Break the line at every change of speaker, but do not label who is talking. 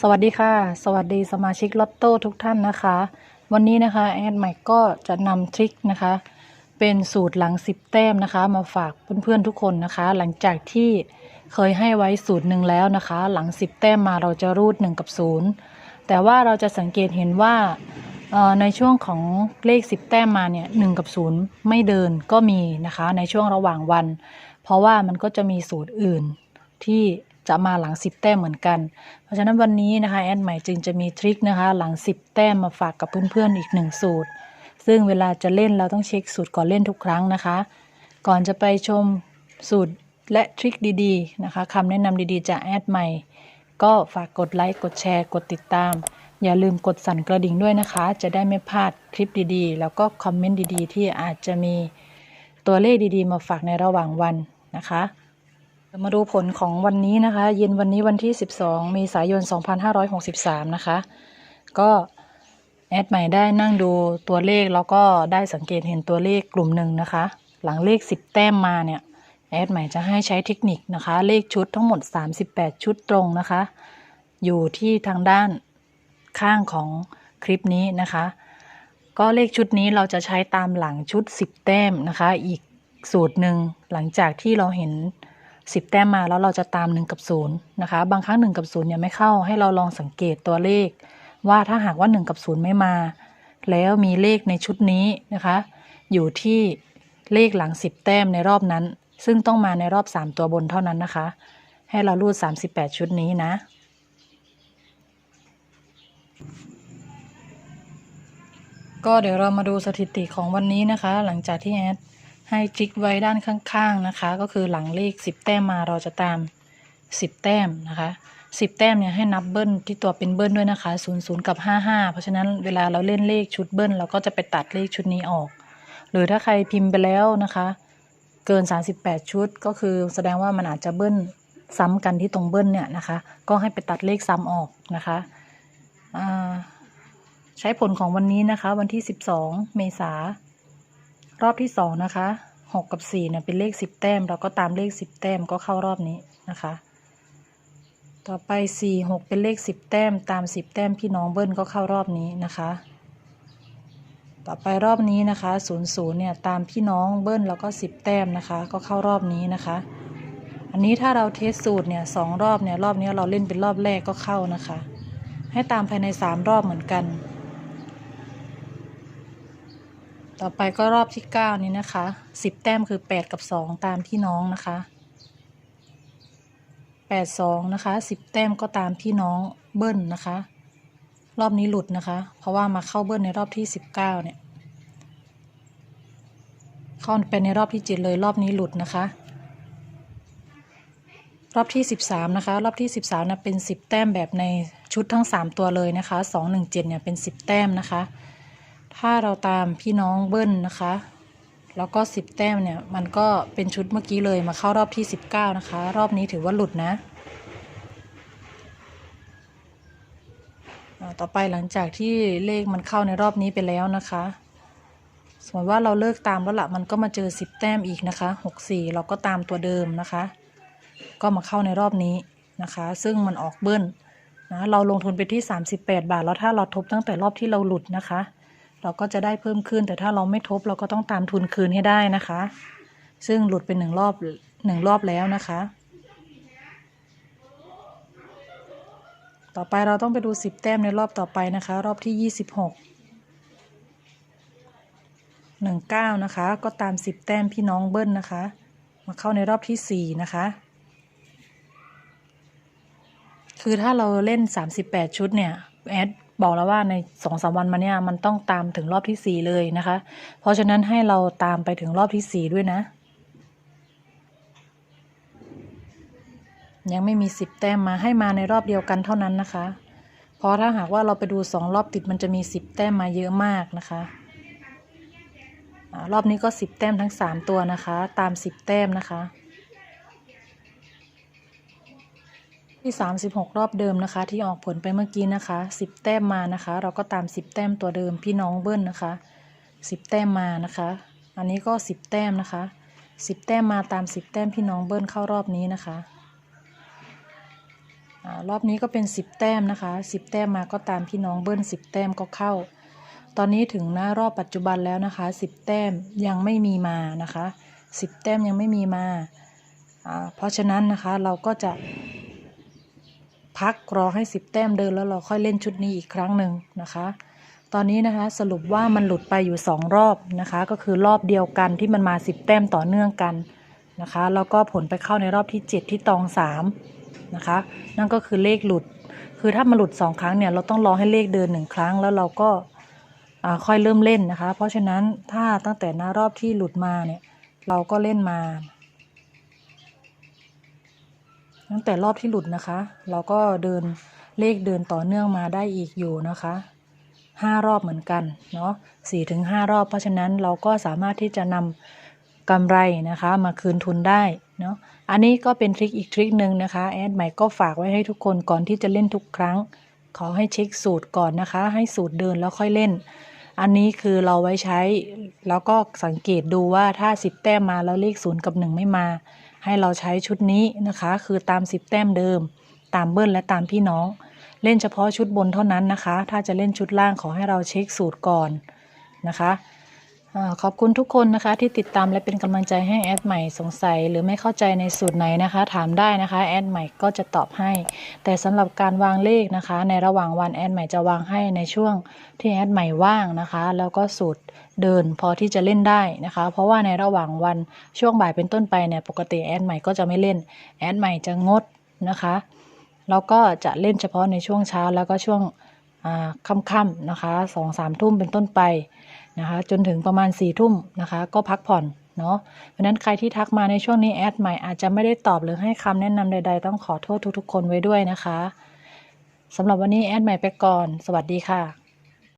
สวัสดีค่ะ สวัสดีสมาชิกลอตโต้ทุกท่านนะคะ วันนี้นะคะแอดใหม่ก็จะนำทริคนะคะ เป็นสูตรหลัง10แต้มนะคะ มาฝากเพื่อนๆทุกคนนะคะ หลังจากที่เคยให้ไว้สูตรหนึ่งแล้วนะคะ หลัง10แต้มมาเราจะรูด1กับ0แต่ว่าเราจะสังเกตเห็นว่าในช่วงของเลข10แต้มมาเนี่ยหกับ0ไม่เดินก็มีนะคะ ในช่วงระหว่างวัน เพราะว่ามันก็จะมีสูตรอื่นที่ จะมาหลัง 10 แต้มเหมือนกัน เพราะฉะนั้นวันนี้นะคะแอดใหม่จึงจะมีทริคนะคะหลัง 10 แต้มมาฝากกับเพื่อนๆอีกหนึ่งสูตร ซึ่งเวลาจะเล่นเราต้องเช็คสูตรก่อนเล่นทุกครั้งนะคะ ก่อนจะไปชมสูตรและทริคดีๆนะคะคำแนะนำดีๆจากแอดใหม่ ก็ฝากกดไลค์กดแชร์กดติดตาม อย่าลืมกดสั่นกระดิ่งด้วยนะคะ จะได้ไม่พลาดคลิปดีๆ แล้วก็คอมเมนต์ดีๆ ที่อาจจะมีตัวเลขดีๆ มาฝากในระหว่างวันนะคะ มาดูผลของวันนี้นะคะ เย็นวันนี้วันที่ 12 เมษายน 2563 นะคะ ก็แอดใหม่ได้นั่งดูตัวเลขแล้วก็ได้สังเกตเห็นตัวเลขกลุ่มหนึ่งนะคะ หลังเลข 10 แต้มมาเนี่ยแอดใหม่จะให้ใช้เทคนิคนะคะ เลขชุดทั้งหมด 38 ชุดตรงนะคะ อยู่ที่ทางด้านข้างของคลิปนี้นะคะ ก็เลขชุดนี้เราจะใช้ตามหลังชุด 10 แต้มนะคะ อีกสูตรหนึ่งหลังจากที่เราเห็น 10 แต้มมาแล้วเราจะตาม 1 กับ 0 นะคะ บางครั้ง 1 กับ0เนี่ยไม่เข้าให้เราลองสังเกตตัวเลข ว่าถ้าหากว่า 1 กับ 0 ไม่มา แล้วมีเลขในชุดนี้นะคะ อยู่ที่เลขหลัง 10 แต้มในรอบนั้น ซึ่งต้องมาในรอบ 3 ตัวบนเท่านั้นนะคะ ให้เรารูด 38 ชุดนี้นะก็เดี๋ยวเรามาดูสถิติของวันนี้นะคะ หลังจากที่แอด ให้ทริกไว้ด้านข้างๆนะคะ ก็คือหลังเลข 10 แต้มมาเราจะตาม 10 แต้มนะคะ10 แต้มเนี่ยให้นับเบิ้ลที่ตัวเป็นเบิ้ลด้วยนะคะ00กับ 55 เพราะฉะนั้นเวลาเราเล่นเลขชุดเบิ้ลเราก็จะไปตัดเลขชุดนี้ออก หรือถ้าใครพิมพ์ไปแล้วนะคะ เกิน 38 ชุดก็คือแสดงว่ามันอาจจะเบิ้ลซ้ำกันที่ตรงเบิ้ลเนี่ยนะคะ ก็ให้ไปตัดเลขซ้ำออกนะคะใช้ผลของวันนี้นะคะ วันที่ 12 เมษา รอบที่2นะคะ6กับ4เนี่ยเป็นเลข10แต้ม เราก็ตามเลข10แต้มก็เข้ารอบนี้นะคะ ต่อไป4 6เป็นเลข10แต้ม ตาม10แต้มพี่น้องเบิ้ลก็เข้ารอบนี้นะคะ ต่อไปรอบนี้นะคะ0 0เนี่ยตามพี่น้องเบิ้ลแล้วก็10แต้มนะคะ ก็เข้ารอบนี้นะคะ อันนี้ถ้าเราเทสสูตรเนี่ยสองรอบเนี่ยรอบนี้เราเล่นเป็นรอบแรกก็เข้านะคะ ให้ตามภายใน3รอบเหมือนกัน ต่อไปก็รอบที่9นี้นะคะ10แต้มคือ8กับ2ตามพี่น้องนะคะ8 2นะคะ10แต้มก็ตามพี่น้องเบิ้ลนะคะ รอบนี้หลุดนะคะ เพราะว่ามาเข้าเบิ้ลในรอบที่19เนี่ยเข้าไปในรอบที่7เลยรอบนี้หลุดนะคะ รอบที่13นะคะ รอบที่13นะเป็น10แต้มแบบในชุดทั้ง3ตัวเลยนะคะ2 1 7เนี่ยเป็น10แต้มนะคะ ถ้าเราตามพี่น้องเบิ้ลนะคะ แล้วก็ 10 แต้มเนี่ย มันก็เป็นชุดเมื่อกี้เลยมาเข้ารอบที่ 19 นะคะ รอบนี้ถือว่าหลุดนะ ต่อไปหลังจากที่เลขมันเข้าในรอบนี้ไปแล้วนะคะ สมมติว่าเราเลิกตามแล้วละมันก็มาเจอ 10 แต้มอีกนะคะ 64 เราก็ตามตัวเดิมนะคะ ก็มาเข้าในรอบนี้นะคะ ซึ่งมันออกเบิ้ลนะเราลงทุนไปที่ 38 บาท แล้วถ้าเราทบตั้งแต่รอบที่เราหลุดนะคะ เราก็จะได้เพิ่มขึ้น แต่ถ้าเราไม่ทบเราก็ต้องตามทุนคืนให้ได้นะคะ ซึ่งหลุดไปหนึ่งรอบหนึ่งรอบแล้วนะคะ ต่อไปเราต้องไปดู 10 แต้มในรอบต่อไปนะคะ รอบที่ 26 19 นะคะ ก็ตาม 10 แต้มพี่น้องเบิ้ลนะคะ มาเข้าในรอบที่ 4 นะคะคือถ้าเราเล่น 38 ชุดเนี่ยแอด บอกแล้วว่าในสองสามวันมาเนี่ยมันต้องตามถึงรอบที่4เลยนะคะ เพราะฉะนั้นให้เราตามไปถึงรอบที่4ด้วยนะ ยังไม่มี10แต้มมาให้มาในรอบเดียวกันเท่านั้นนะคะ เพราะถ้าหากว่าเราไปดู2รอบติดมันจะมี10แต้มมาเยอะมากนะคะอารอบนี้ก็10แต้มทั้ง3ตัวนะคะ ตาม10แต้มนะคะ ที่ 36 รอบเดิมนะคะ ที่ออกผลไปเมื่อกี้นะคะ 10 แต้มมานะคะ เราก็ตาม 10 แต้มตัวเดิมพี่น้องเบิ้ลนะคะ 10 แต้มมานะคะ อันนี้ก็ 10 แต้มนะคะ 10 แต้มมาตาม 10 แต้มพี่น้องเบิ้ลเข้ารอบนี้นะคะรอบนี้ก็เป็น 10 แต้มนะคะ 10 แต้มมาก็ตามพี่น้องเบิ้ล 10 แต้มก็เข้า ตอนนี้ถึงหน้ารอบปัจจุบันแล้วนะคะ 10 แต้มยังไม่มีมานะคะ 10 แต้มยังไม่มีมา เพราะฉะนั้นนะคะเราก็จะ พักรอให้ 10 แต้มเดินแล้วเราค่อยเล่นชุดนี้อีกครั้งหนึ่งนะคะ ตอนนี้นะคะสรุปว่ามันหลุดไปอยู่ 2 รอบนะคะ ก็คือรอบเดียวกันที่มันมา 10 แต้มต่อเนื่องกันนะคะ แล้วก็ผลไปเข้าในรอบที่ 7 ที่ตอง3นะคะ นั่นก็คือเลขหลุด คือถ้ามันหลุด 2 ครั้งเนี่ยเราต้องรอให้เลขเดิน 1 ครั้งแล้วเราก็ค่อยเริ่มเล่นนะคะ เพราะฉะนั้นถ้าตั้งแต่หน้ารอบที่หลุดมาเนี่ยเราก็เล่นมา ตั้งแต่รอบที่หลุดนะคะ เราก็เดินเลขเดินต่อเนื่องมาได้อีกอยู่นะคะห้ารอบเหมือนกันเนาะสี่ถึงห้ารอบ เพราะฉะนั้นเราก็สามารถที่จะนำกำไรนะคะมาคืนทุนได้เนาะอันนี้ก็เป็นทริคอีกทริคหนึ่งนะคะแอดใหม่ก็ฝากไว้ให้ทุกคนก่อนที่จะเล่นทุกครั้ง ขอให้เช็คสูตรก่อนนะคะ ให้สูตรเดินแล้วค่อยเล่น อันนี้คือเราไว้ใช้ แล้วก็สังเกตดูว่าถ้า 10 แต้มมาแล้วเลขศูนย์กับ 1 ไม่มา ให้เราใช้ชุดนี้นะคะ คือตาม 10 แต้มเดิม ตามเบิ้ลและตามพี่น้อง เล่นเฉพาะชุดบนเท่านั้นนะคะ ถ้าจะเล่นชุดล่างขอให้เราเช็คสูตรก่อนนะคะ ขอบคุณทุกคนนะคะ ที่ติดตามและเป็นกำลังใจให้แอดใหม่สงสัย หรือไม่เข้าใจในสูตรไหนนะคะ ถามได้นะคะแอดใหม่ก็จะตอบให้ แต่สำหรับการวางเลขนะคะ ในระหว่างวันแอดใหม่จะวางให้ในช่วงที่แอดใหม่ว่างนะคะ แล้วก็สูตรเดินพอที่จะเล่นได้นะคะ เพราะว่าในระหว่างวันช่วงบ่ายเป็นต้นไปเนี่ยปกติแอดใหม่ก็จะไม่เล่นแอดใหม่จะงดนะคะแล้วก็จะเล่นเฉพาะในช่วงเช้าแล้วก็ช่วงอ่าค่ำๆนะคะสองสามทุ่มเป็นต้นไป นะคะจนถึงประมาณสี่ทุ่มนะคะก็พักผ่อนเนาะเพราะนั้นใครที่ทักมาในช่วงนี้แอดใหม่อาจจะไม่ได้ตอบหรือให้คำแนะนำใด ๆ ต้องขอโทษทุกๆ คนไว้ด้วยนะคะสำหรับวันนี้แอดใหม่ไปก่อน สวัสดีค่ะ